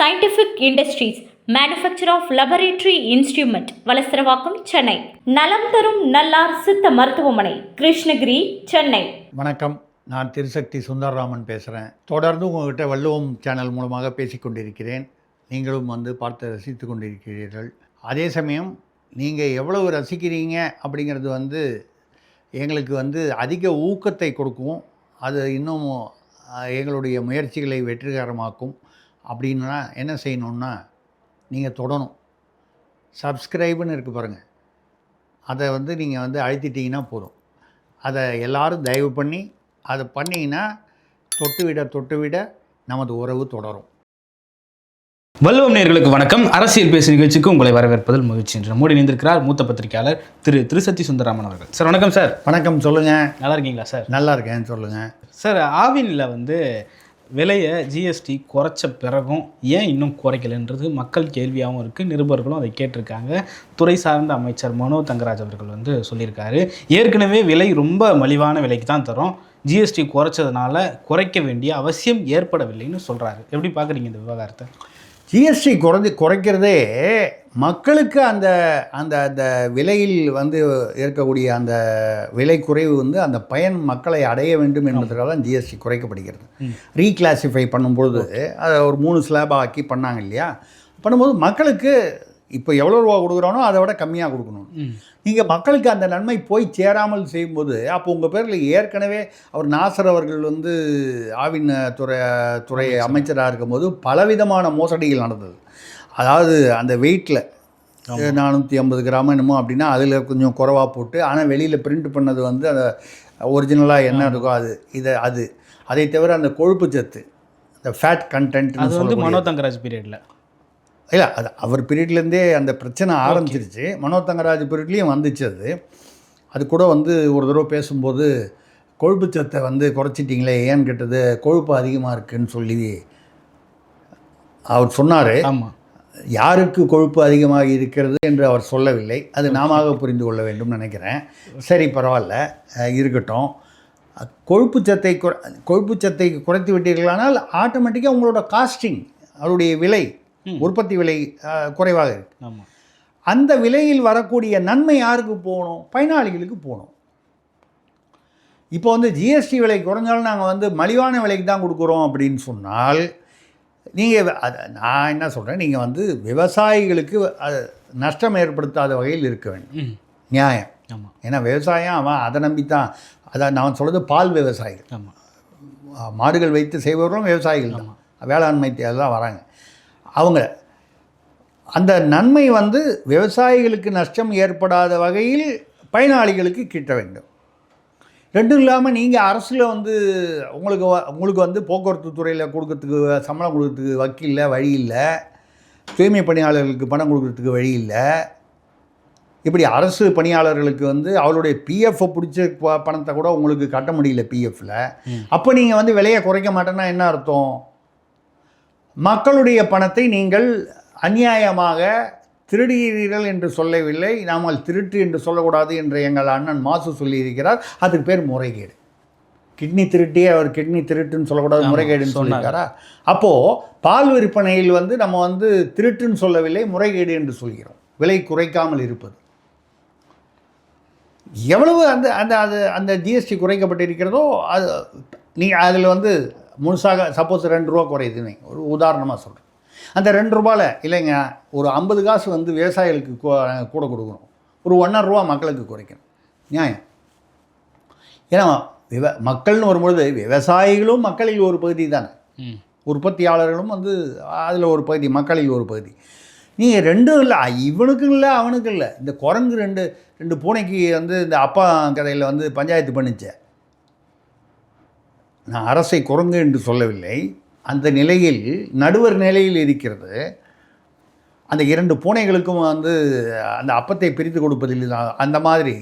Scientific industries manufacture of laboratory instrument Valasaravakkam Chennai. நலம் தரும் நல்லார் சித்த மருத்துவமனை கிருஷ்ணகிரி சென்னை. வணக்கம். நான் திருசக்தி சுந்தரராமன் பேசுகிறேன் தொடர்ந்து உங்கள்கிட்ட வள்ளுவம் சேனல் மூலமாக பேசிக்கொண்டிருக்கிறேன் நீங்களும் வந்து பார்த்து ரசித்து கொண்டிருக்கிறீர்கள். அதே சமயம் நீங்கள் எவ்வளவு ரசிக்கிறீங்க அப்படிங்கிறது வந்து எங்களுக்கு வந்து அதிக ஊக்கத்தை கொடுக்கும். அது இன்னும் எங்களுடைய முயற்சிகளை வெற்றிகரமாக்கும். அப்படின்னா என்ன செய்யணுன்னா நீங்கள் தொடணும். சப்ஸ்கிரைப்னு இருக்குது பாருங்கள் அதை வந்து நீங்கள் வந்து அழுத்திட்டீங்கன்னா போதும். அதை எல்லாரும் தயவு பண்ணி அதை பண்ணிங்கன்னா தொட்டு விட தொட்டு விட நமது உறவு தொடரும். வல்லுவம் நேர்களுக்கு வணக்கம். அரசியல் பேசு நிகழ்ச்சிக்கு உங்களை வரவேற்பதில் மகிழ்ச்சி என்று மூடி இணைந்திருக்கிறார் மூத்த பத்திரிகையாளர் திரு திருசத்தி சுந்தராமன் அவர்கள். சார் வணக்கம் சார். வணக்கம் சொல்லுங்கள் நல்லா இருக்கீங்களா சார்? நல்லா இருக்கேன் சொல்லுங்கள் சார் ஆவினில் வந்து விலையை ஜிஎஸ்டி குறைச்ச பிறகும் ஏன் இன்னும் குறைக்கலைன்றது மக்கள் கேள்வியாகவும் இருக்குது நிருபர்களும் அதை கேட்டிருக்காங்க. துறை சார்ந்த அமைச்சர் மனோ தங்கராஜ் அவர்கள் வந்து சொல்லியிருக்காரு. ஏற்கனவே விலை ரொம்ப மலிவான விலைக்கு தான் தரும். ஜிஎஸ்டி குறைச்சதுனால குறைக்க வேண்டிய அவசியம் ஏற்படவில்லைன்னு சொல்கிறாரு எப்படி பார்க்குறீங்க இந்த விவகாரத்தை? ஜிஎஸ்டி குறைஞ்சு குறைக்கிறதே மக்களுக்கு அந்த அந்த அந்த விலையில் வந்து இருக்கக்கூடிய அந்த விலை குறைவு வந்து அந்த பயன் மக்களை அடைய வேண்டும் என்பதற்காக தான் ஜிஎஸ்டி குறைக்கப்படுகிறது. ரீக்ளாசிஃபை பண்ணும்பொழுது அதை ஒரு மூணு ஸ்லாப் ஆக்கி பண்ணாங்க இல்லையா? பண்ணும்போது மக்களுக்கு இப்போ எவ்வளோ ரூபா கொடுக்குறானோ அதை விட கம்மியாக கொடுக்கணும். நீங்கள் மக்களுக்கு அந்த நன்மை போய் சேராமல் செய்யும்போது அப்போ உங்கள் பேரில் ஏற்கனவே அவர் நாசர் அவர்கள் வந்து ஆவின் துறை துறை அமைச்சராக இருக்கும்போது பலவிதமான மோசடிகள் நடந்தது. அதாவது அந்த வெயிட்டில் நானூற்றி ஐம்பது கிராம் என்னமோ அப்படின்னா அதில் கொஞ்சம் குறைவா போட்டு ஆனால் வெளியில் பிரிண்ட் பண்ணது வந்து அந்த ஒரிஜினலாக என்ன இருக்கோ அது இதை அது. அதை தவிர அந்த கொழுப்பு சத்து இந்த ஃபேட் கண்டென்ட் அது வந்து மனோ தங்கராஜ் பீரியடில் இல்லை அது அவர் பீரியட்லேருந்தே அந்த பிரச்சனை ஆரம்பிச்சிருச்சு. மனோ தங்கராஜ் பீரியட்லேயும் வந்துச்சு அது. அது கூட வந்து ஒரு தடவை பேசும்போது கொழுப்பு சத்தை வந்து குறைச்சிட்டிங்களே ஏன்னு கேட்டது? கொழுப்பு அதிகமாக இருக்குன்னு சொல்லி அவர் சொன்னார். ஆமாம் யாருக்கு கொழுப்பு அதிகமாக இருக்கிறது என்று அவர் சொல்லவில்லை. அது நாமாக புரிந்து கொள்ள வேண்டும் நினைக்கிறேன். சரி பரவாயில்ல. இருக்கட்டும். கொழுப்பு சத்தை குறை கொழுப்பு சத்தை குறைத்து விட்டீர்களானால் ஆட்டோமேட்டிக்காக உங்களோட காஸ்டிங் அவருடைய விலை உற்பத்தி விலை குறைவாக இருக்கு. ஆமாம் அந்த விலையில் வரக்கூடிய நன்மை யாருக்கு போகணும்? பயனாளிகளுக்கு போகணும். இப்போ வந்து ஜிஎஸ்டி விலை குறைஞ்சாலும் நாங்கள் வந்து மலிவான விலைக்கு தான் கொடுக்குறோம் அப்படின்னு சொன்னால் நீங்கள் நான் என்ன சொல்கிறேன் நீங்கள் வந்து விவசாயிகளுக்கு அது நஷ்டம் ஏற்படுத்தாத வகையில் இருக்க வேண்டும். நியாயம். ஆமாம் ஏன்னா விவசாயம் அவன் அதை நம்பி தான் அதான் நான் சொல்கிறது பால் விவசாயிகள். ஆமாம் மாடுகள் வைத்து செய்பவர்களும் விவசாயிகள் தான். வேளாண்மை தான் வராங்க. அவங்க. அந்த நன்மை வந்து விவசாயிகளுக்கு நஷ்டம் ஏற்படாத வகையில் பயனாளிகளுக்கு கிட்ட வேண்டும். ரெண்டும் இல்லாமல் நீங்கள் அரசில் வந்து உங்களுக்கு உங்களுக்கு வந்து போக்குவரத்து துறையில் கொடுக்கறதுக்கு சம்பளம் கொடுக்கறதுக்கு வக்கீல்ல வழி இல்லை. தூய்மை பணியாளர்களுக்கு பணம் கொடுக்கறதுக்கு வழி இல்லை. இப்படி அரசு பணியாளர்களுக்கு வந்து அவளுடைய பிஎஃப்பை பிடிச்ச ப- பணத்தை கூட உங்களுக்கு கட்ட முடியல பிஎஃப்பில் அப்போ நீங்கள் வந்து விலையை குறைக்க மாட்டேன்னா என்ன அர்த்தம்? மக்களுடைய பணத்தை நீங்கள் அநியாயமாக திருடுகிறீர்கள் என்று சொல்லவில்லை. நாமல் திருட்டு என்று சொல்லக்கூடாது என்று எங்கள் அண்ணன் மாசு சொல்லியிருக்கிறார். அதுக்கு பேர் முறைகேடு. கிட்னி திருட்டியே அவர் கிட்னி திருட்டுன்னு சொல்லக்கூடாது முறைகேடுன்னு. சொல்லியிருக்காரா? அப்போது பால் விற்பனையில் வந்து நம்ம வந்து திருட்டுன்னு சொல்லவில்லை முறைகேடு என்று சொல்கிறோம். விலை குறைக்காமல் இருப்பது. எவ்வளவு அந்த அந்த அது அந்த ஜிஎஸ்டி குறைக்கப்பட்டிருக்கிறதோ அது நீ அதில் வந்து முழுசாக சப்போஸ் ரெண்டு ரூபா குறையுதுன்னு. ஒரு உதாரணமாக சொல்கிறேன் அந்த ரெண்டு ரூபாயில் இல்லைங்க ஒரு ஐம்பது காசு வந்து விவசாயிகளுக்கு கூட கொடுக்கணும். ஒரு ஒன்றரை ரூபா மக்களுக்கு குறைக்கணும். நியாயம்? ஏன்னா விவ மக்கள்னு வரும்பொழுது விவசாயிகளும் மக்களில் ஒரு பகுதி தானே. உற்பத்தியாளர்களும் வந்து அதில் ஒரு பகுதி மக்களில் ஒரு பகுதி. நீங்கள் ரெண்டும் இல்லை இவனுக்கும் இல்லை அவனுக்கும் இல்லை. இந்த குரங்கு ரெண்டு ரெண்டு பூனைக்கு வந்து இந்த அப்பா கதையில் வந்து பஞ்சாயத்து பண்ணிச்சே. நான் அரசை குரங்கு என்று சொல்லவில்லை. அந்த நிலையில் நடுவர் நிலையில் இருக்கிறது. அந்த இரண்டு பூனைகளுக்கும் வந்து அந்த அப்பத்தை பிரித்து கொடுப்பதில் அந்த மாதிரி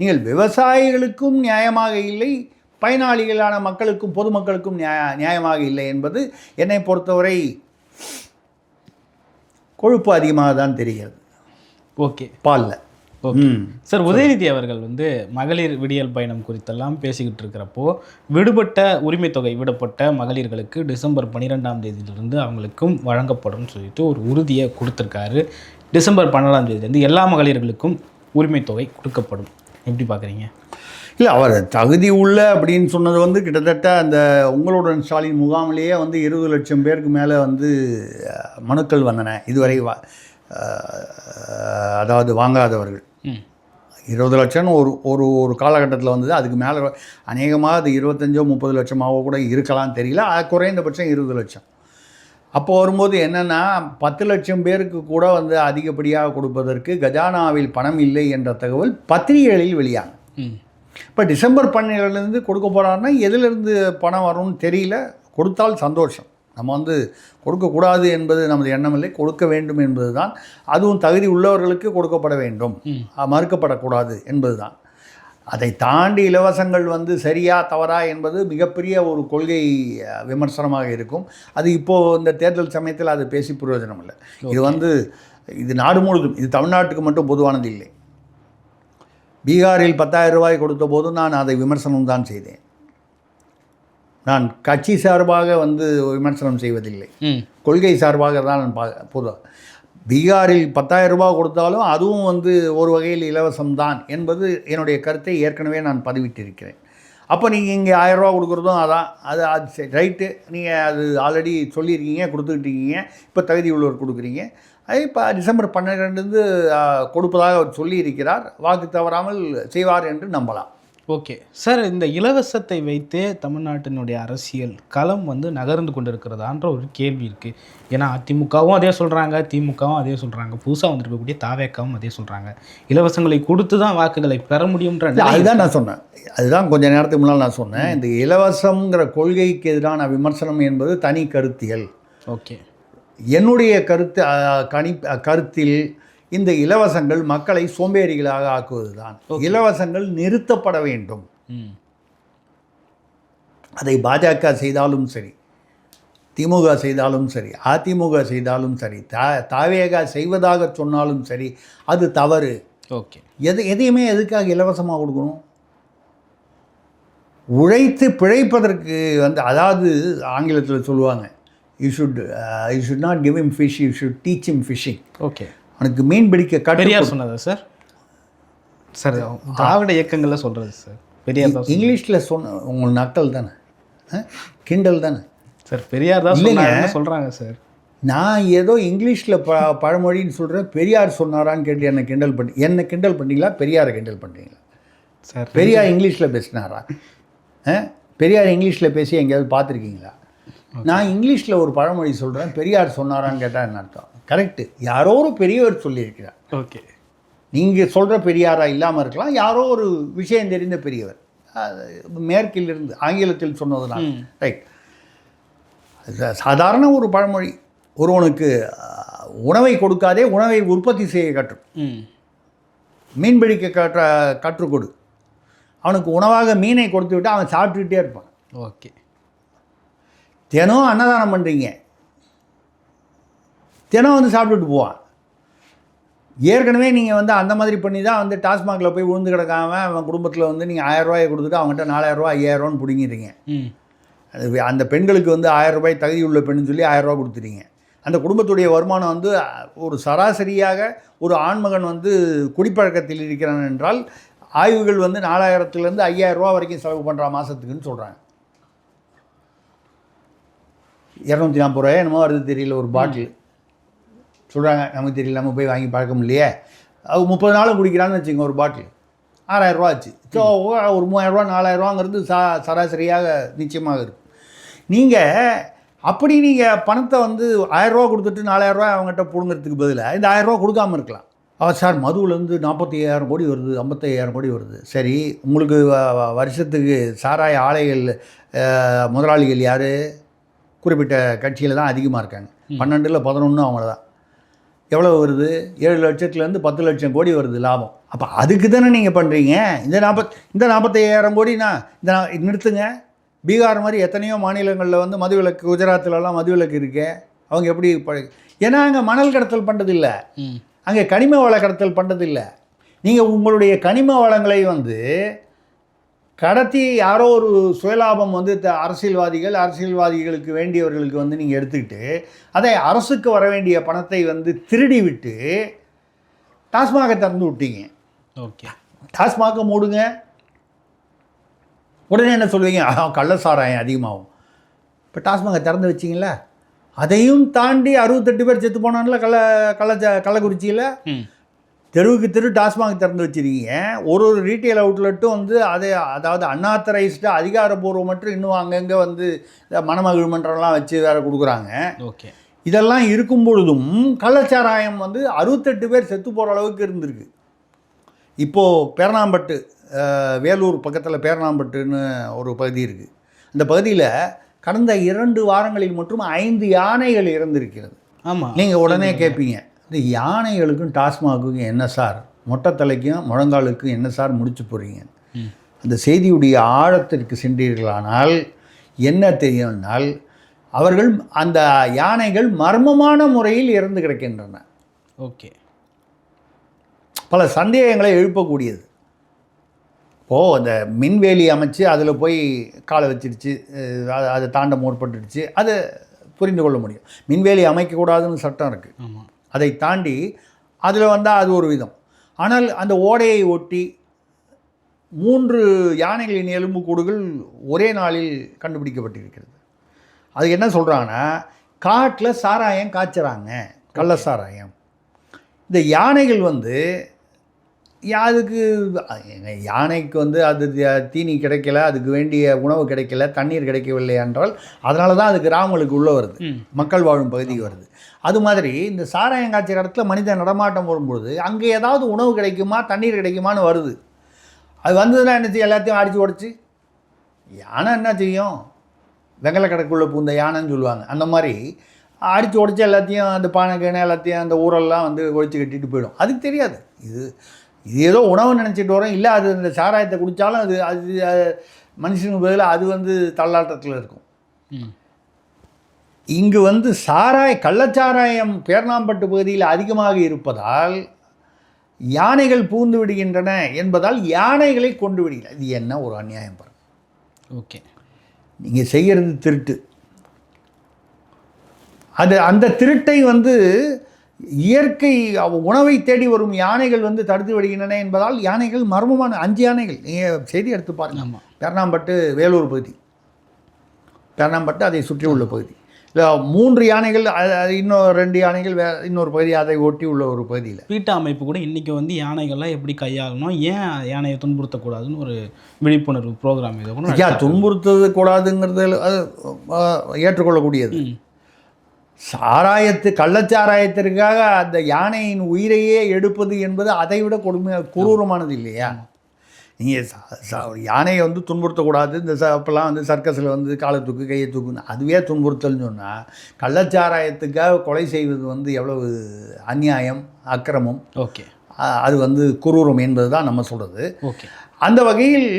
நீங்கள் விவசாயிகளுக்கும் நியாயமாக இல்லை பயனாளிகளான மக்களுக்கும் பொதுமக்களுக்கும் நியாய நியாயமாக இல்லை என்பது என்னை பொறுத்தவரை கொழுப்பு அதிகமாக தான் தெரிகிறது. ஓகே. பாலில். ம். சார் உதயநிதி அவர்கள் வந்து மகளிர் விடியல் பயணம் குறித்தெல்லாம் பேசிக்கிட்டு இருக்கிறப்போ விடுபட்ட உரிமை தொகை விடப்பட்ட மகளிர்களுக்கு டிசம்பர் பன்னிரெண்டாம் தேதியிலிருந்து அவங்களுக்கும் வழங்கப்படும் சொல்லிட்டு ஒரு உறுதியை கொடுத்துருக்காரு. டிசம்பர் பன்னெண்டாம் தேதியிலேருந்து எல்லா மகளிர்களுக்கும் உரிமை தொகை கொடுக்கப்படும். எப்படி பார்க்குறீங்க? இல்லை அவர் தகுதி உள்ள அப்படின்னு சொன்னது வந்து கிட்டத்தட்ட அந்த உங்களுடன் ஸ்டாலின் முகாமிலேயே வந்து இருபது லட்சம் பேருக்கு மேலே வந்து மனுக்கள் வந்தன. இதுவரை வா அதாவது வாங்காதவர்கள். இருபது லட்சம்னு ஒரு ஒரு ஒரு காலகட்டத்தில் வந்தது. அதுக்கு மேலே அநேகமாக அது இருபத்தஞ்சோ முப்பது லட்சமாவோ கூட இருக்கலாம் தெரியல. அது குறைந்தபட்சம் இருபது லட்சம். அப்போ வரும்போது என்னென்னா பத்து லட்சம் பேருக்கு கூட வந்து அதிகப்படியாக கொடுப்பதற்கு கஜானாவில் பணம் இல்லை என்ற தகவல் பத்திரிகைகளில் வெளியாகும் ம். இப்போ டிசம்பர் பன்னிரெண்டுலேருந்து கொடுக்க போகிறாருன்னா எதுலேருந்து பணம் வரும்னு தெரியல. கொடுத்தால் சந்தோஷம். நம்ம வந்து கொடுக்கக்கூடாது என்பது நமது எண்ணம் இல்லை கொடுக்க வேண்டும் என்பது தான் அதுவும் தகுதி உள்ளவர்களுக்கு கொடுக்கப்பட வேண்டும். மறுக்கப்படக்கூடாது என்பது தான் அதை தாண்டி இலவசங்கள் வந்து சரியா தவறா என்பது மிகப்பெரிய ஒரு கொள்கை விமர்சனமாக இருக்கும். அது இப்போது இந்த தேர்தல் சமயத்தில் அது பேசி பிரயோஜனம் இல்லை இது வந்து இது நாடு முழுதும் இது தமிழ்நாட்டுக்கு மட்டும் பொதுவானது இல்லை. பீகாரில் பத்தாயிரம் ரூபாய் கொடுத்த போது நான் அதை விமர்சனம் தான் செய்தேன். நான் கட்சி சார்பாக வந்து விமர்சனம் செய்வதில்லை. ம். கொள்கை சார்பாக தான் நான் பா பொது பீகாரில் பத்தாயிரம் ரூபாய் கொடுத்தாலும் அதுவும் வந்து ஒரு வகையில் இலவசம்தான் என்பது என்னுடைய கருத்தை ஏற்கனவே நான் பதிவிட்டிருக்கிறேன். அப்போ நீங்கள் இங்கே ஆயிரரூபா கொடுக்குறதும் அதான் அது அது சரி ரைட்டு. நீங்கள் அது ஆல்ரெடி சொல்லியிருக்கீங்க கொடுத்துக்கிட்டு இருக்கீங்க இப்போ தகுதி உள்ளவர் கொடுக்குறீங்க. அது இப்போ டிசம்பர் பன்னிரெண்டுலேருந்து கொடுப்பதாக அவர் சொல்லியிருக்கிறார். வாக்கு தவறாமல் செய்வார் என்று நம்பலாம். ஓகே. சார் இந்த இலவசத்தை வைத்தே தமிழ்நாட்டினுடைய அரசியல் களம் வந்து நகர்ந்து கொண்டிருக்கிறதான்ற ஒரு கேள்வி இருக்குது ஏன்னா அதிமுகவும் அதே சொல்கிறாங்க திமுகவும் அதே சொல்கிறாங்க புதுசாக வந்திருக்கக்கூடிய தாவேக்காவும் அதே சொல்கிறாங்க இலவசங்களை கொடுத்து தான் வாக்குகளை பெற முடியுன்ற நிலை அதுதான் நான் சொன்னேன். அதுதான் கொஞ்ச நேரத்துக்கு முன்னால் நான் சொன்னேன். இந்த இலவசங்கிற கொள்கைக்கு எதிரான விமர்சனம் என்பது தனி கருத்தியல். ஓகே. என்னுடைய கருத்து கணி கருத்தில் இந்த இலவசங்கள் மக்களை சோம்பேறிகளாக ஆக்குவதுதான். இலவசங்கள் நிறுத்தப்பட வேண்டும். அதை பாஜக செய்தாலும் சரி திமுக செய்தாலும் சரி அதிமுக செய்தாலும் சரி தா தாவேகா செய்வதாக சொன்னாலும் சரி அது தவறு. ஓகே. எது எதையுமே எதுக்காக இலவசமாக கொடுக்கணும்? உழைத்து பிழைப்பதற்கு வந்து அதாவது ஆங்கிலத்தில் சொல்லுவாங்க you should you should not give him fish you should teach him fishing okay. அவனுக்கு மீன் பிடிக்க கற்று பெரியார் சொன்னதா சார்? சார் திராவிட இயக்கங்களில் சொல்கிறது சார். பெரியார் தான் இங்கிலீஷில் சொன்ன உங்களுக்கு நக்கல் தானே? கிண்டல் தானே? சார் பெரியார் தான். சொன்னாங்கன்னு சொல்கிறாங்க சார்? நான் ஏதோ இங்கிலீஷில் ப பழமொழின்னு சொல்கிறேன் பெரியார் சொன்னாரான்னு கேட்டு என்னை கிண்டல் பண்ணி என்னை கிண்டல் பண்ணீங்களா? பெரியாரை கிண்டல் பண்ணுறீங்களா சார் பெரியார் இங்கிலீஷில் பேசினாரா? ஆ? பெரியார் இங்கிலீஷில் பேசி எங்கேயாவது பார்த்துருக்கீங்களா? நான் இங்கிலீஷில் ஒரு பழமொழி சொல்கிறேன் பெரியார் சொன்னாரான்னு கேட்டால் என்ன அர்த்தம்? கரெக்டு. யாரோ ஒரு பெரியவர் சொல்லியிருக்கிறார். ஓகே. நீங்கள் சொல்கிற பெரியாரா இல்லாமல் இருக்கலாம் யாரோ ஒரு விஷயம் தெரிந்த பெரியவர். மேற்கிலிருந்து ஆங்கிலத்தில் சொன்னதுனால் ரைட். சாதாரண ஒரு பழமொழி. ஒருவனுக்கு உணவை கொடுக்காதே உணவை உற்பத்தி செய்ய கற்றும் ம். மீன் பிடிக்க கற்ற கற்றுக் கொடு. அவனுக்கு உணவாக மீனை கொடுத்து விட்டு அவன் சாப்பிட்டுக்கிட்டே இருப்பான். ஓகே. தினம் அன்னதானம் பண்ணுறீங்க தினம் வந்து சாப்பிட்டுட்டு போவான். ஏற்கனவே நீங்கள் வந்து அந்த மாதிரி பண்ணி தான் வந்து டாஸ்மாகில் போய் விழுந்து கிடக்காம அவன் குடும்பத்தில் வந்து நீங்கள் ஆயிரரூவாயை கொடுத்துட்டு அவங்ககிட்ட நாலாயிரரூவா ஐயாயிரரூவான்னு பிடிங்கிடுறீங்க. ம். அது அந்த பெண்களுக்கு வந்து ஆயிரம் ரூபாய் தகுதி உள்ள பெண்ணுன்னு சொல்லி ஆயிரம் ரூபாய் கொடுத்துறீங்க. அந்த குடும்பத்துடைய வருமானம் வந்து ஒரு சராசரியாக ஒரு ஆண்மகன் வந்து குடிப்பழக்கத்தில் இருக்கிறான் என்றால் ஆய்வுகள் வந்து நாலாயிரத்துலேருந்து ஐயாயிரம் ரூபா வரைக்கும் செலவு பண்ணுறான் மாதத்துக்குன்னு சொல்கிறாங்க இரநூத்தி நாற்பது ரூபாய் என்னமோ வருது தெரியல ஒரு பாட்டில். சொல்கிறாங்க நமக்கு தெரியல நம்ம போய் வாங்கி பழக்கம் இல்லையே. அது முப்பது நாளும் குடிக்கிறான்னு வச்சுங்க ஒரு பாட்டில். ஆறாயிரம் ரூபா ஆச்சு. ஸோ ஒரு மூவாயிரரூவா நாலாயிரரூவாங்கிறது சா சராசரியாக நிச்சயமாக இருக்கும். நீங்கள் அப்படி நீங்கள் பணத்தை வந்து ஆயிரரூவா கொடுத்துட்டு நாலாயிரரூவா அவங்ககிட்ட பிடுங்கிறதுக்கு பதிலாக இந்த ஆயிரரூவா கொடுக்காம இருக்கலாம். அவர் சார் மதுவிலேருந்து நாற்பத்தி ஐயாயிரம் கோடி வருது ஐம்பத்தையாயிரம் கோடி வருது. சரி உங்களுக்கு வருஷத்துக்கு சாராய ஆலைகள் முதலாளிகள் யார்? குறிப்பிட்ட கட்சியில் தான் அதிகமாக இருக்காங்க. பன்னெண்டில் பதினொன்று அவங்கள தான். எவ்வளோ வருது? ஏழு லட்சத்துலேருந்து பத்து லட்சம் கோடி வருது லாபம். அப்போ அதுக்கு தானே நீங்கள் பண்ணுறீங்க இந்த நாற்பத் இந்த நாற்பத்தையாயிரம் கோடினா இந்த நிறுத்துங்க. பீகார் மாதிரி எத்தனையோ மாநிலங்களில் வந்து மதுவிலக்கு குஜராத்லலாம் மதுவிலக்கு இருக்கே. அவங்க எப்படி ஏன்னா அங்கே மணல் கடத்தல் பண்ணுறதில்ல அங்கே கனிம வள கடத்தல் பண்ணுறதில்ல நீங்கள் உங்களுடைய கனிம வளங்களை வந்து கடத்தி யாரோ ஒரு சுயலாபம் வந்து அரசியல்வாதிகள் அரசியல்வாதிகளுக்கு வேண்டியவர்களுக்கு வந்து நீங்கள் எடுத்துக்கிட்டு அதை அரசுக்கு வர வேண்டிய பணத்தை வந்து திருடி விட்டு டாஸ்மாகை திறந்து விட்டீங்க. ஓகே. டாஸ்மாகை மூடுங்க. உடனே என்ன சொல்லுவீங்க "ஆ, கள்ள சாராயம் அதிகமாகும். இப்போ டாஸ்மாகை திறந்து வச்சிங்களா அதையும் தாண்டி அறுபத்தெட்டு பேர் செத்து போனான்ல கள்ள கள்ள கள்ளக்குறிச்சியில்? தெருவுக்கு தெரு டாஸ்மாக் திறந்து வச்சிருக்கீங்க. ஒரு ஒரு ரீட்டைல் அவுட்லெட்டும் வந்து அதை அதாவது அன்ஆத்தரைஸ்டு அதிகாரப்பூர்வமற்ற இன்னும் அங்கங்கே வந்து மணமகிழ் மன்றம்லாம் வச்சு வேறு கொடுக்குறாங்க. ஓகே. இதெல்லாம் இருக்கும் பொழுதும் கள்ளச்சாராயம் வந்து அறுபத்தெட்டு பேர் செத்து போகிற அளவுக்கு இருந்திருக்கு. இப்போது பேரணாம்பட்டு வேலூர் பக்கத்தில் பேரணாம்பட்டுன்னு ஒரு பகுதி இருக்குது அந்த பகுதியில் கடந்த இரண்டு வாரங்களில் மட்டும் ஐந்து யானைகள் இறந்திருக்கிறது. ஆமாம் நீங்கள் உடனே கேட்பீங்க இந்த யானைகளுக்கும் டாஸ்மாகுக்கும் என்ன சார்? மொட்டை தலைக்கும் முழங்காலுக்கும் என்ன சார் முடிச்சு போடுறீங்க ம். அந்த செய்தியுடைய ஆழத்திற்கு சென்றீர்களானால் என்ன தெரியும்னால் அவர்கள் அந்த யானைகள் மர்மமான முறையில் இறந்து கிடக்கின்றன. ஓகே. பல சந்தேகங்களை எழுப்பக்கூடியது. ஓ அந்த மின்வேலி அமைச்சு அதில் போய் காலை வச்சிடுச்சு அதை தாண்ட முற்பட்டுடுச்சு அதை புரிந்து கொள்ள முடியும். மின்வேலி அமைக்கக்கூடாதுன்னு சட்டம் இருக்குது ஆமாம் அதை தாண்டி அதில் வந்தால் அது ஒரு விதம். ஆனால் அந்த ஓடையை ஒட்டி மூன்று யானைகளின் எலும்புக்கூடுகள் ஒரே நாளில் கண்டுபிடிக்கப்பட்டிருக்கிறது. அது என்ன சொல்கிறாங்கன்னா காட்டில் சாராயம் காய்ச்சறாங்க கள்ள சாராயம். இந்த யானைகள் வந்து அதுக்கு யானைக்கு வந்து அது தீனி கிடைக்கல அதுக்கு வேண்டிய உணவு கிடைக்கல தண்ணீர் கிடைக்கவில்லை என்றால் அதனால தான் அது கிராமங்களுக்கு உள்ளே வருது. மக்கள் வாழும் பகுதிக்கு வருது. அது மாதிரி இந்த சாராயம் காய்ச்சற இடத்துல மனித நடமாட்டம் வரும்பொழுது அங்கே ஏதாவது உணவு கிடைக்குமா தண்ணீர் கிடைக்குமான்னு வருது. அது வந்ததுன்னா என்ன எல்லாத்தையும் அடித்து உடச்சி. யானை என்ன செய்யும்? வெங்கல கடைக்குள்ளே பூந்த யானைன்னு சொல்லுவாங்க. அந்த மாதிரி அடித்து உடச்சி எல்லாத்தையும் அந்த பானை கீனை எல்லாத்தையும் அந்த ஊரெல்லாம் வந்து ஒழிச்சு கட்டிட்டு போயிடும். அதுக்கு தெரியாது. இது இது ஏதோ உணவு நினச்சிட்டு வரோம். இல்லை அது இந்த சாராயத்தை குடித்தாலும் அது அது மனுஷனுக்கு பதிலாக அது வந்து தள்ளாட்டத்தில் இருக்கும். இங்கு வந்து சாராய கள்ளச்சாராயம் பேர்ணாம்பட்டு பகுதியில் அதிகமாக இருப்பதால் யானைகள் பூந்து விடுகின்றன என்பதால் யானைகளை கொண்டு விடுகிறார். இது என்ன ஒரு அநியாயம் பாருங்க. ஓகே. நீங்கள் செய்கிறது திருட்டு. அது அந்த திருட்டை வந்து இயற்கை உணவை தேடி வரும் யானைகள் வந்து தடுத்து விடுகின்றன என்பதால் யானைகள் மர்மமான அஞ்சு யானைகள். நீங்கள் செய்தி எடுத்து பாருங்க. ஆமாம் பேரணாம்பட்டு வேலூர் பகுதி. பேரணாம்பட்டு அதை சுற்றி உள்ள பகுதி. இல்லை மூன்று யானைகள் இன்னும் ரெண்டு யானைகள் வே இன்னொரு பகுதி அதை ஒட்டி உள்ள ஒரு பகுதியில். பீட்டா அமைப்பு கூட இன்றைக்கி வந்து யானைகள்லாம் எப்படி கையாளணும்? ஏன் யானையை துன்புறுத்தக்கூடாதுன்னு ஒரு விழிப்புணர்வு ப்ரோக்ராம் இதை கூட ஐயா நடத்தாங்க. துன்புறுத்தது கூடாதுங்கிறது அது ஏற்றுக்கொள்ளக்கூடியது. சாராயத்து கள்ளச்சாராயத்திற்காக அந்த யானையின் உயிரையே எடுப்பது என்பது அதை விட கொடுமை குரூரமானது இல்லையா? நீங்கள் யானையை வந்து துன்புறுத்தக்கூடாது இந்த ச அப்போல்லாம் வந்து சர்க்கஸில் வந்து காலை தூக்கு கையை தூக்குன்னு அதுவே துன்புறுத்தல்னு சொன்னால் கள்ளச்சாராயத்துக்காக கொலை செய்வது வந்து எவ்வளவு அநியாயம் அக்கிரமம் ஓகே. அது வந்து குரூரம் என்பது தான் நம்ம சொல்கிறது ஓகே. அந்த வகையில்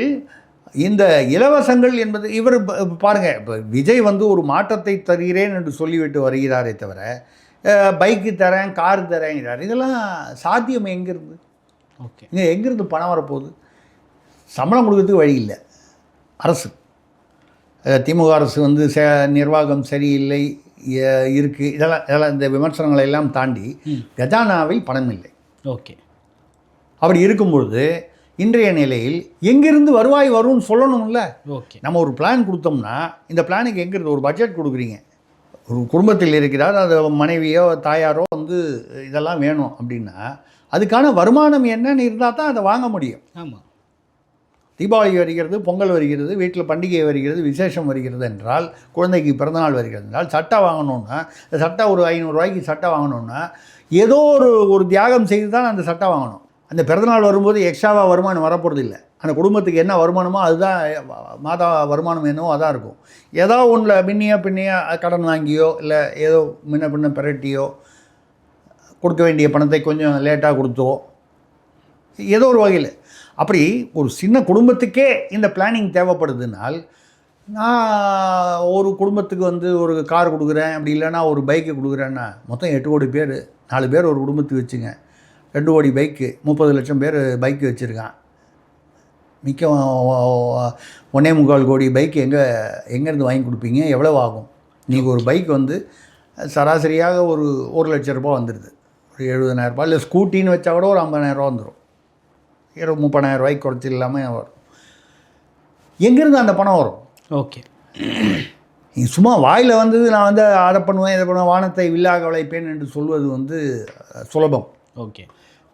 இந்த இலவசங்கள் என்பது இவர் ப- பாருங்க இப்போ விஜய் வந்து ஒரு மாற்றத்தை தருகிறேன் என்று சொல்லிவிட்டு வருகிறாரே தவிர பைக்கு தரேன் கார் தரேங்கிறார். இதெல்லாம் சாத்தியம் எங்கேருந்து? ஓகே. இங்கே எங்கேருந்து பணம் வரப்போகுது? சம்பளம் கொடுக்கறதுக்கு வழி இல்லை. அரசு. திமுக அரசு வந்து ச நிர்வாகம் சரியில்லை எ- இருக்கு. இதெல்லாம் இதெல்லாம் இந்த விமர்சனங்களை எல்லாம் தாண்டி. கஜானாவில் பணம் இல்லை. ஓகே. அப்படி இருக்கும் பொழுது இன்றைய நிலையில் எங்கிருந்து வருவாய் வரும்னு சொல்லணும்ல. ஓகே. நம்ம ஒரு பிளான் கொடுத்தோம்னா இந்த பிளானுக்கு எங்கிருந்து ஒரு பட்ஜெட் கொடுக்குறீங்க? ஒரு குடும்பத்தில் இருக்கிறார் அது மனைவியோ தாயாரோ வந்து இதெல்லாம் வேணும் அப்படின்னா அதுக்கான வருமானம் என்னன்னு இருந்தால் தான் அதை வாங்க முடியும். ஆமாம் தீபாவளி வருகிறது பொங்கல் வருகிறது வீட்டில் பண்டிகை வருகிறது விசேஷம் வருகிறது என்றால் குழந்தைக்கு பிறந்தநாள் வருகிறது என்றால் சட்டை வாங்கணுன்னா இந்த சட்டை ஒரு ஐநூறுரூவாய்க்கு சட்டை வாங்கணுன்னா ஏதோ ஒரு ஒரு தியாகம் செய்து தான் அந்த சட்டை வாங்கணும். அந்த பிறந்தநாள் வரும்போது எக்ஸ்ட்ராவாக வருமானம் வரப்போகிறது இல்லை. அந்த குடும்பத்துக்கு என்ன வருமானமோ அதுதான் மாதா வருமானம் என்னவோ அதான் இருக்கும். ஏதோ ஒன்றில் பின்னியோ பின்னியோ கடன் வாங்கியோ இல்லை ஏதோ முன்ன பின்ன பிரட்டியோ கொடுக்க வேண்டிய பணத்தை கொஞ்சம் லேட்டாக கொடுத்தோ ஏதோ ஒரு வகையில். அப்படி ஒரு சின்ன குடும்பத்துக்கே இந்த பிளானிங் தேவைப்படுதுனால் நான் ஒரு குடும்பத்துக்கு வந்து ஒரு கார் கொடுக்குறேன் அப்படி இல்லைன்னா ஒரு பைக்கு கொடுக்குறேன்னா மொத்தம் எட்டு கோடி பேர் நாலு பேர் ஒரு குடும்பத்துக்கு வச்சுங்க. ரெண்டு கோடி பைக்கு முப்பது லட்சம் பேர் பைக்கு வச்சுருக்கான். மிக்க ஒன்றே முக்கால் கோடி பைக் எங்கே எங்கேருந்து வாங்கி கொடுப்பீங்க? எவ்வளோ ஆகும்? நீங்கள் ஒரு பைக் வந்து சராசரியாக ஒரு ஒரு லட்ச ரூபாய் வந்துடுது ஒரு எழுபதனாயிரரூபா இல்லை ஸ்கூட்டின்னு வச்சா கூட ஒரு ஐம்பதாயிரரூபா வந்துடும் இருபது முப்பதாயிரம் ரூபாய்க்கு குறைச்சி இல்லாமல் வரும். எங்கேருந்து அந்த பணம் வரும்? ஓகே. நீ சும்மா வாயில் வந்தது நான் வந்து அதை பண்ணுவேன் இதை பண்ணுவேன் வானத்தை வில்லாக வளைப்பேன் என்று சொல்வது வந்து சுலபம். ஓகே.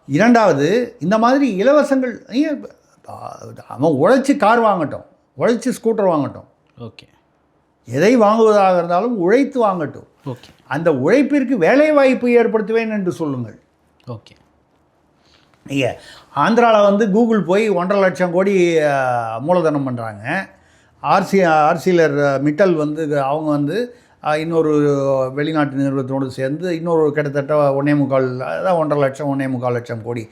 இரண்டாவது இந்த மாதிரி இலவசங்கள் அவன் உழைச்சி கார் வாங்கட்டும் உழைச்சி ஸ்கூட்டர் வாங்கட்டும். ஓகே. எதை வாங்குவதாக இருந்தாலும் உழைத்து வாங்கட்டும். ஓகே. அந்த உழைப்பிற்கு வேலை வாய்ப்பு ஏற்படுத்துவேன் என்று சொல்லுங்கள். ஓகே. நீங்கள் ஆந்திராவில் வந்து கூகுள் போய் ஒன்றரை லட்சம் கோடி மூலதனம் பண்ணுறாங்க ஆர்சி ஆர்சிலர் மிட்டல் வந்து அவங்க வந்து இன்னொரு வெளிநாட்டு நிறுவனத்தோடு சேர்ந்து இன்னொரு கிட்டத்தட்ட ஒன்றே முக்கால் அதான் ஒன்றரை லட்சம் ஒன்றே முக்கால் லட்சம் கோடி.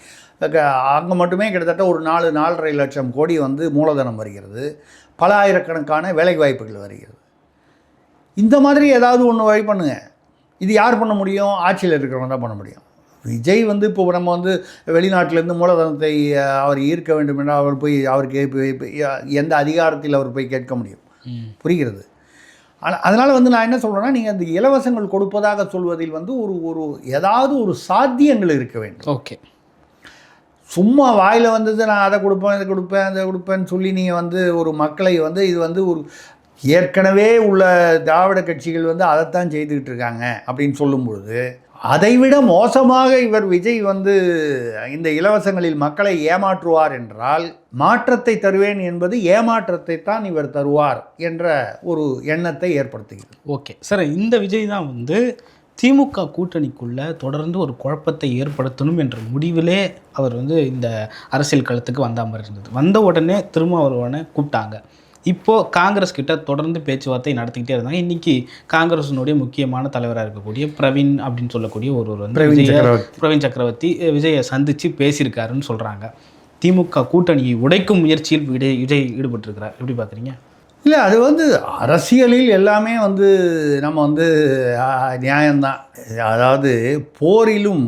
அங்கே மட்டுமே கிட்டத்தட்ட ஒரு நாலு நாலரை லட்சம் கோடி வந்து மூலதனம் வருகிறது. பல ஆயிரக்கணக்கான வேலை வாய்ப்புகள் வருகிறது. இந்த மாதிரி ஏதாவது ஒன்று வழி பண்ணுங்க. இது யார் பண்ண முடியும்? ஆட்சியில் இருக்கிறவங்க தான் பண்ண முடியும். விஜய் வந்து இப்போ நம்ம வந்து வெளிநாட்டிலேருந்து மூலதனத்தை அவர் ஈர்க்க வேண்டும் என்றால் அவர் போய் அவருக்கு எந்த அதிகாரத்தில் அவர் போய் கேட்க முடியும். புரிகிறது. ஆனால் அதனால் வந்து நான் என்ன சொல்கிறேன்னா நீங்கள் அந்த இலவசங்கள் கொடுப்பதாக சொல்வதில் வந்து ஒரு ஒரு ஏதாவது ஒரு சாத்தியங்கள் இருக்க வேண்டும். ஓகே. சும்மா வாயில் வந்தது நான் அதை கொடுப்பேன் இதை கொடுப்பேன் அதை கொடுப்பேன்னு சொல்லி நீங்கள் வந்து ஒரு மக்களை வந்து இது வந்து ஒரு ஏற்கனவே உள்ள திராவிட கட்சிகள் வந்து அதைத்தான் செய்துக்கிட்டு இருக்காங்க அப்படின்னு சொல்லும்பொழுது அதைவிட மோசமாக இவர் விஜய் வந்து இந்த இலவசங்களில் மக்களை ஏமாற்றுவார் என்றால் மாற்றத்தை தருவேன் என்பது ஏமாற்றத்தை தான் இவர் தருவார் என்ற ஒரு எண்ணத்தை ஏற்படுத்துகிறது. ஓகே. சார் இந்த விஜய் தான் வந்து திமுக கூட்டணிக்குள்ள தொடர்ந்து ஒரு குழப்பத்தை ஏற்படுத்தணும் என்ற முடிவிலே அவர் வந்து இந்த அரசியல் களத்துக்கு வந்த மாதிரி இருந்தது. வந்த உடனே திருமாவளவனை கூப்பிட்டாங்க. இப்போது காங்கிரஸ் கிட்ட தொடர்ந்து பேச்சுவார்த்தை நடத்திக்கிட்டே இருந்தாங்க. இன்னைக்கு காங்கிரஸினுடைய முக்கியமான தலைவராக இருக்கக்கூடிய பிரவீன் அப்படின்னு சொல்லக்கூடிய ஒருவர் வந்து பிரவீன் விஜய- சக்கரவர்த்தி. பிரவீன் சக்கரவர்த்தி அஹ், விஜயை சந்தித்து பேசியிருக்காருன்னு சொல்கிறாங்க திமுக கூட்டணியை உடைக்கும் முயற்சியில் விஜய் விஜய் ஈடுபட்டிருக்கிறார். எப்படி பார்க்குறீங்க இல்லை அது வந்து அரசியலில் எல்லாமே வந்து நம்ம வந்து நியாயம்தான். அதாவது போரிலும்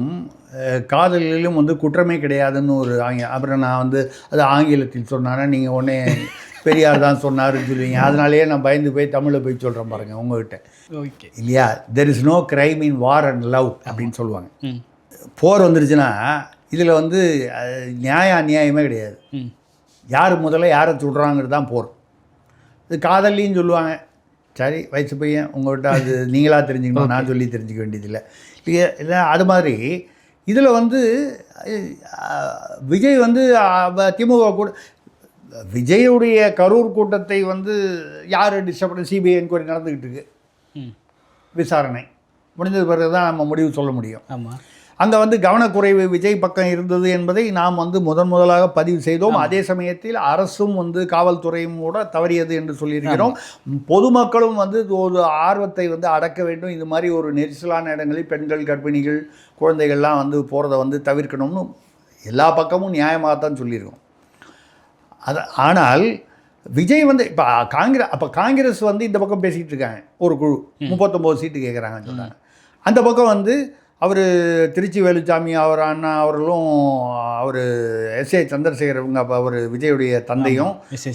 காதலிலும் வந்து குற்றமே கிடையாதுன்னு ஒரு ஆங்க அப்புறம் நான் வந்து அது ஆங்கிலத்தில் சொன்னானா நீங்கள் உடனே பெரியார் தான் சொன்னாருன்னு சொல்லுவீங்க. அதனாலேயே நான் பயந்து போய் தமிழில் போய் சொல்கிறேன் பாருங்கள் உங்ககிட்ட. ஓகே. இல்லையா? There is no crime in war and love அப்படின்னு சொல்லுவாங்க. போர் வந்துருச்சுன்னா இதில் வந்து நியாய அநியாயமே கிடையாது. யார் முதல்ல யாரை சுடுறாங்கிறது தான் போர். இது காதல்லையும் சொல்லுவாங்க. சரி வயசு பையன் உங்கள்கிட்ட அது நீங்களாக தெரிஞ்சுக்கணும் நான் சொல்லி தெரிஞ்சுக்க வேண்டியதில்லை. இல்லை இல்லை அது மாதிரி இதில் வந்து விஜய் வந்து திமுக கூட விஜயுடைய கரூர் கூட்டத்தை வந்து யார் டிஸ்டர்ப் பண்ண சிபிஐ என்கொயரி நடந்துக்கிட்டு இருக்கு. விசாரணை. முடிஞ்சது பிறகு தான் நம்ம முடிவு சொல்ல முடியும். ஆமாம் அங்கே வந்து கவனக்குறைவு விஜய் பக்கம் இருந்தது என்பதை நாம் வந்து முதன் முதலாக பதிவு செய்தோம். அதே சமயத்தில் அரசும் வந்து காவல்துறையும் கூட தவறியது என்று சொல்லியிருக்கிறோம். பொதுமக்களும் வந்து ஒரு ஆர்வத்தை வந்து அடக்க வேண்டும். இது மாதிரி ஒரு நெரிசலான இடங்களில் பெண்கள் கர்ப்பிணிகள் குழந்தைகள்லாம் வந்து போகிறத வந்து தவிர்க்கணும்னு எல்லா பக்கமும் நியாயமாகத்தான் சொல்லியிருக்கோம். அது ஆனால் விஜய் வந்து இப்போ காங்கிரஸ் அப்போ காங்கிரஸ் வந்து இந்த பக்கம் பேசிக்கிட்டு இருக்காங்க ஒரு குழு முப்பத்தொம்போது சீட்டு கேட்குறாங்கன்னு சொன்னாங்க அந்த பக்கம் வந்து அவர் திருச்சி வேலுச்சாமி அவர் அண்ணா அவர்களும் அவர் எஸ் ஏ சந்திரசேகர் இவங்க அப்போ அவர் விஜயுடைய தந்தையும்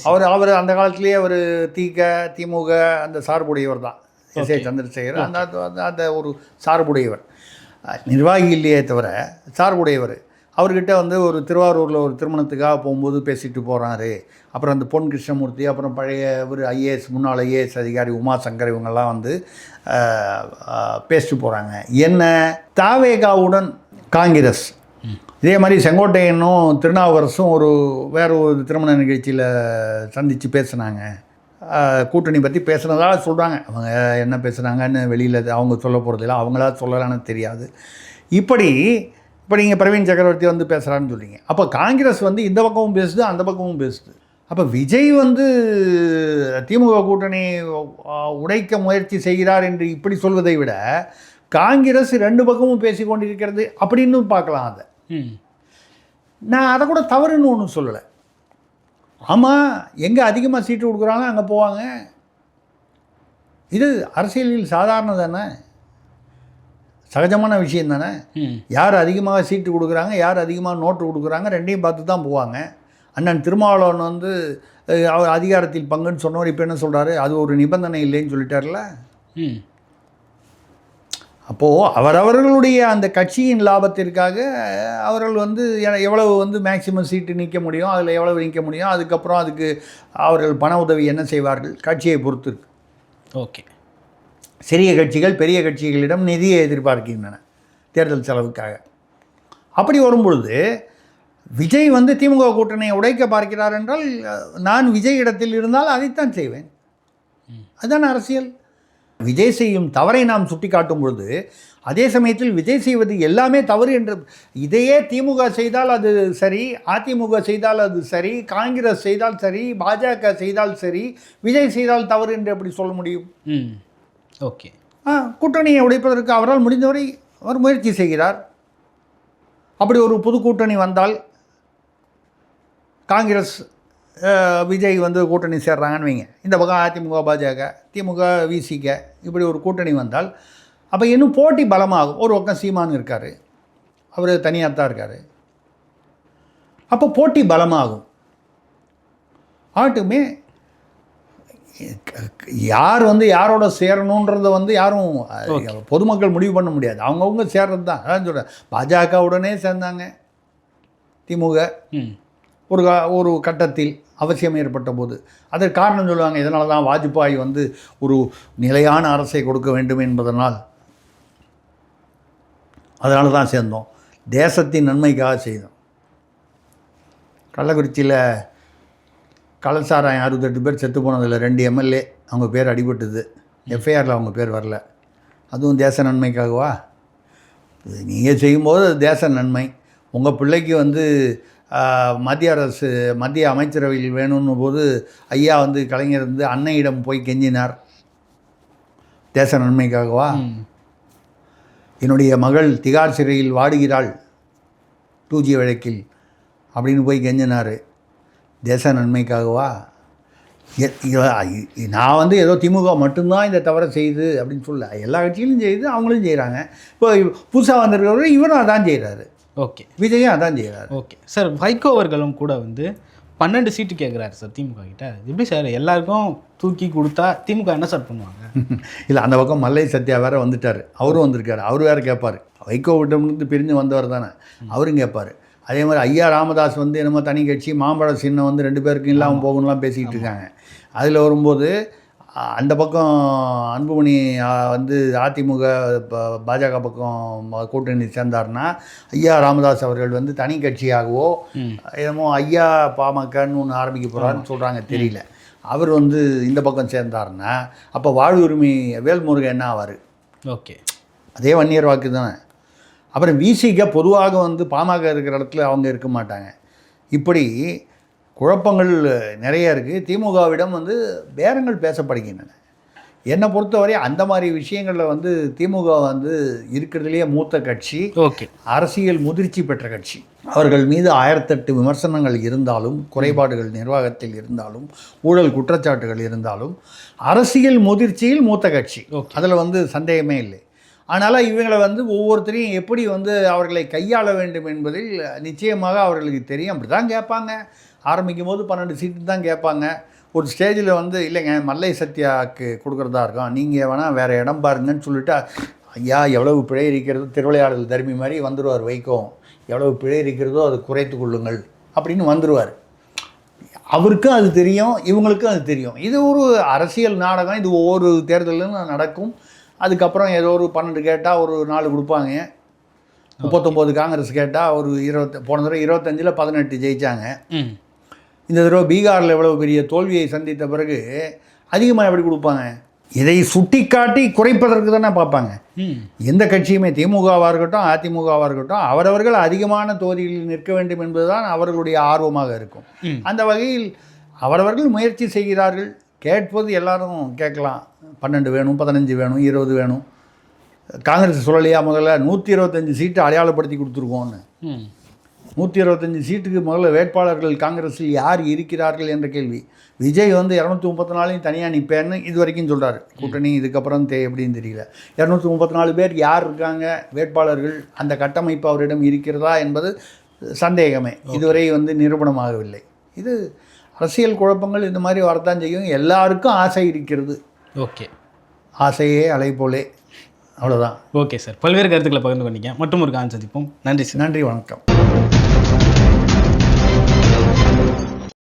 அவர் அவர் அந்த காலத்திலேயே அவர் திக திமுக அந்த சார்புடையவர் தான். எஸ் ஏ சந்திரசேகர் அந்த அந்த- அந்த ஒரு சார்புடையவர். நிர்வாகி இல்லையே தவிர சார்புடையவர். அவர்கிட்ட வந்து ஒரு திருவாரூரில் ஒரு திருமணத்துக்காக போகும்போது பேசிட்டு போகிறாரு அப்புறம் அந்த பொன் கிருஷ்ணமூர்த்தி அப்புறம் பழைய ஒரு ஐஏஎஸ் முன்னாள் ஐஏஎஸ் அதிகாரி உமா சங்கர் இவங்கெல்லாம் வந்து பேசிட்டு போகிறாங்க என்ன? தாவேகாவுடன் காங்கிரஸ். இதே மாதிரி செங்கோட்டையனும் திருநாவுக்கரசும் ஒரு வேறு ஒரு திருமண நிகழ்ச்சியில் சந்தித்து பேசுனாங்க. கூட்டணி பற்றி பேசுனதாக சொல்கிறாங்க அவங்க என்ன பேசுனாங்கன்னு வெளியில் அவங்க சொல்ல போகிறதில்ல அவங்களா சொல்லலான்னு தெரியாது. இப்படி இப்போ நீங்கள் பிரவீன் சக்கரவர்த்தி வந்து பேசுகிறான்னு சொல்றீங்க. அப்போ காங்கிரஸ் வந்து இந்த பக்கமும் பேசுது அந்த பக்கமும் பேசுது. அப்போ விஜய் வந்து திமுக கூட்டணி உடைக்க முயற்சி செய்கிறார் என்று இப்படி சொல்வதை விட காங்கிரஸ் ரெண்டு பக்கமும் பேசி கொண்டிருக்கிறது அப்படின்னு பார்க்கலாம் அதை. நான் அதை கூட தவறுன்னு ஒன்றும் சொல்லலை. ஆமாம் எங்கே அதிகமாக சீட்டு கொடுக்குறாங்க அங்கே போவாங்க. இது அரசியலில் சாதாரண தானே? சகஜமான விஷயம் தானே? யார் அதிகமாக சீட்டு கொடுக்குறாங்க யார் அதிகமாக நோட்டு கொடுக்குறாங்க ரெண்டையும் பார்த்து தான் போவாங்க. அண்ணன் திருமாவளவன் வந்து அவர் அதிகாரத்தில் பங்குன்னு சொன்னவர் இப்போ என்ன சொல்கிறாரு அது ஒரு நிபந்தனை இல்லைன்னு சொல்லிட்டார்ல? அப்போது அவரவர்களுடைய அந்த கட்சியின் லாபத்திற்காக அவர்கள் வந்து எவ்வளவு வந்து மேக்சிமம் சீட்டு நிற்க முடியும் அதில் எவ்வளவு நிற்க முடியும் அதுக்கப்புறம் அதுக்கு அவர்கள் பண உதவி என்ன செய்வார்கள்? கட்சியை பொறுத்து ஓகே. சிறிய கட்சிகள் பெரிய கட்சிகளிடம் நிதியை எதிர்பார்க்கின்றன தேர்தல் செலவுக்காக. அப்படி வரும்பொழுது விஜய் வந்து திமுக கூட்டணியை உடைக்க பார்க்கிறார் என்றால் நான் விஜய் இடத்தில் இருந்தால் அதைத்தான் செய்வேன். அதுதான் அரசியல். விஜய் செய்யும் தவறை நாம் சுட்டிக்காட்டும் பொழுது அதே சமயத்தில் விஜய் செய்வது எல்லாமே தவறு என்று இதையே திமுக செய்தால் அது சரி அதிமுக செய்தால் அது சரி காங்கிரஸ் செய்தால் சரி பாஜக செய்தால் சரி விஜய் செய்தால் தவறு என்று எப்படி சொல்ல முடியும்? ம். ஓகே. கூட்டணியை உடைப்பதற்கு அவரால் முடிந்தவரை அவர் முயற்சி செய்கிறார். அப்படி ஒரு புது கூட்டணி வந்தால் காங்கிரஸ் விஜய் வந்து கூட்டணி சேர்றாங்கன்னு வைங்க. இந்த பக்கம் அதிமுக பாஜக திமுக விசிக இப்படி ஒரு கூட்டணி வந்தால் அப்போ இன்னும் போட்டி பலமாகும். ஒரு பக்கம் சீமான் இருக்கார். அவர் தனியாக தான் இருக்கார். அப்போ போட்டி பலமாகும். ஆட்டுமே யார் வந்து யாரோட சேரணுன்றத வந்து யாரும் பொதுமக்கள் முடிவு பண்ண முடியாது. அவங்கவுங்க சேர்றது தான். அதான் சொல்கிறேன் பாஜக உடனே சேர்ந்தாங்க. திமுக. ஒரு ஒரு கட்டத்தில் அவசியம் ஏற்பட்ட போது. அதற்கு காரணம் சொல்லுவாங்க இதனால தான் வாஜ்பாய் வந்து ஒரு நிலையான அரசை கொடுக்க வேண்டும் என்பதனால். அதனால தான் சேர்ந்தோம். தேசத்தின் நன்மைக்காக செய்தோம். கள்ளக்குறிச்சியில் கலசாராயம் அறுபத்தெட்டு பேர் செத்து போனதில் ரெண்டு எம்எல்ஏ அவங்க பேர் அடிபட்டுது. எஃப்ஐஆரில் அவங்க பேர் வரல. அதுவும் தேச நன்மைக்காகவா? நீங்கள் செய்யும்போது அது தேச நன்மை. உங்கள் பிள்ளைக்கு வந்து மத்திய அரசு மத்திய அமைச்சரவையில் வேணும்னு போது ஐயா வந்து கலைஞர் வந்து அன்னையிடம் போய் கெஞ்சினார். தேச நன்மைக்காகவா? என்னுடைய மகள் திகார் சிறையில் வாடுகிறாள் டூஜி வழக்கில் அப்படின்னு போய் கெஞ்சினார். தேச நன்மைக்காகவா? நான் வந்து ஏதோ திமுக மட்டும்தான் இந்த தவறை செய்யுது அப்படின்னு சொல்ல எல்லா கட்சியிலும் செய்யுது அவங்களும் செய்கிறாங்க இப்போ புதுசாக வந்திருக்கிறவர் இவரும் அதான் செய்கிறாரு ஓகே. விஜயும் அதான் செய்கிறாரு ஓகே. சார் வைகோ அவர்களும் கூட வந்து பன்னெண்டு சீட்டு கேட்குறாரு சார் திமுக கிட்ட. எப்படி சார் எல்லாருக்கும் தூக்கி கொடுத்தா திமுக என்ன சார் பண்ணுவாங்க? இல்லை அந்த பக்கம் மல்லை சத்யா வேற வந்துட்டார். அவரும் வந்திருக்காரு. அவர் வேற கேட்பார் வைகோ விட்டம்லேருந்து பிரிஞ்சு வந்தவர் தானே. அவரும் கேட்பார் அதே மாதிரி ஐயா ராமதாஸ் வந்து என்னமோ தனி கட்சி மாம்பழ சின்னம் வந்து ரெண்டு பேருக்கும் இல்லாமல் போகணும்லாம் பேசிக்கிட்டு இருக்காங்க. அதில் வரும்போது அந்த பக்கம் அன்புமணி வந்து அதிமுக பாஜக பக்கம் கூட்டணி சேர்ந்தார்னா ஐயா ராமதாஸ் அவர்கள் வந்து தனி கட்சியாகவோ என்னமோ ஐயா பாமகன்னு ஒன்று ஆரம்பிக்க போகிறான்னு சொல்கிறாங்க தெரியல. அவர் வந்து இந்த பக்கம் சேர்ந்தாருன்னா அப்போ வாழ் உரிமை வேல்முருகன் என்ன ஆவார்? ஓகே. அதே வன்னியர் வாக்கு தானே? அப்புறம் விசிக பொதுவாக வந்து பாமக இருக்கிற இடத்துல அவங்க இருக்க மாட்டாங்க. இப்படி குழப்பங்கள் நிறைய இருக்குது திமுகவிடம் வந்து பேரங்கள் பேசப்படுகின்றன. என்னை பொறுத்தவரை அந்த மாதிரி விஷயங்களில் வந்து திமுக வந்து இருக்கிறதுலேயே மூத்த கட்சி ஓகே. அரசியல் முதிர்ச்சி பெற்ற கட்சி. அவர்கள் மீது ஆயிரத்தெட்டு விமர்சனங்கள் இருந்தாலும் குறைபாடுகள் நிர்வாகத்தில் இருந்தாலும் ஊழல் குற்றச்சாட்டுகள் இருந்தாலும் அரசியல் முதிர்ச்சியில் மூத்த கட்சி. அதில் வந்து சந்தேகமே இல்லை. ஆனால் இவங்களை வந்து ஒவ்வொருத்தரையும் எப்படி வந்து அவர்களை கையாள வேண்டும் என்பதில் நிச்சயமாக அவர்களுக்கு தெரியும். அப்படி தான் கேட்பாங்க. ஆரம்பிக்கும் போது பன்னெண்டு சீட்டு தான் கேட்பாங்க. ஒரு ஸ்டேஜில் வந்து இல்லைங்க மல்லை சத்யாவுக்கு கொடுக்குறதா இருக்கும். நீங்கள் வேணால் வேறு இடம் பாருங்கன்னு சொல்லிட்டு ஐயா எவ்வளவு பிழை இருக்கிறது? திருவிளையாடல் தர்மி மாதிரி வந்துடுவார் வைக்கும் எவ்வளவு பிழை இருக்கிறதோ அதை குறைத்து கொள்ளுங்கள். அப்படின்னு வந்துடுவார் அவருக்கும் அது தெரியும் இவங்களுக்கும் அது தெரியும். இது ஒரு அரசியல் நாடகம். இது ஒவ்வொரு தேர்தலும் நடக்கும். அதுக்கப்புறம் ஏதோ ஒரு பன்னெண்டு கேட்டால் ஒரு நாலு கொடுப்பாங்க. முப்பத்தொம்போது காங்கிரஸ் கேட்டால் ஒரு இருபத்தி போன தடவை இருபத்தஞ்சில் பதினெட்டு ஜெயித்தாங்க இந்த தடவை பீகாரில் எவ்வளவு பெரிய தோல்வியை சந்தித்த பிறகு அதிகமாக எப்படி கொடுப்பாங்க? இதை சுட்டிக்காட்டி குறைப்பதற்கு தானே பார்ப்பாங்க. எந்த கட்சியுமே திமுகவாக இருக்கட்டும் அதிமுகவாக இருக்கட்டும் அவரவர்கள் அதிகமான தொகுதிகளில் நிற்க வேண்டும் என்பதுதான் அவர்களுடைய ஆர்வமாக இருக்கும். அந்த வகையில் அவரவர்கள் முயற்சி செய்கிறார்கள். கேட்பது எல்லாரும் கேட்கலாம். பன்னெண்டு வேணும் பதினஞ்சு வேணும் இருபது வேணும். காங்கிரஸ் சொல்லலையா முதல்ல? நூற்றி இருபத்தஞ்சி சீட்டு அடையாளப்படுத்தி கொடுத்துருக்கோன்னு நூற்றி இருபத்தஞ்சி சீட்டுக்கு முதல்ல வேட்பாளர்கள் காங்கிரஸில் யார் இருக்கிறார்கள் என்ற கேள்வி. விஜய் வந்து இரநூத்தி முப்பத்தி நாலையும் தனியாக நிற்பேன்னு இது வரைக்கும் சொல்கிறார் கூட்டணி இதுக்கப்புறம் தே எப்படின்னு தெரியல. இரநூத்தி முப்பத்தி நாலு பேர் யார் இருக்காங்க? வேட்பாளர்கள் அந்த கட்டமைப்பு அவரிடம் இருக்கிறதா என்பது சந்தேகமே. இதுவரை வந்து நிரூபணமாகவில்லை. இது அரசியல் குழப்பங்கள் இந்த மாதிரி வரத்தான் செய்யும். எல்லாருக்கும் ஆசை இருக்கிறது. ஓகே. ஆசையே அலை போலே. அவ்வளோதான் ஓகே சார். பல்வேறு கருத்துக்களை பகிர்ந்து கொண்டீங்க. மற்றும் ஒரு கான் சந்திப்போம். நன்றி சார். நன்றி வணக்கம்.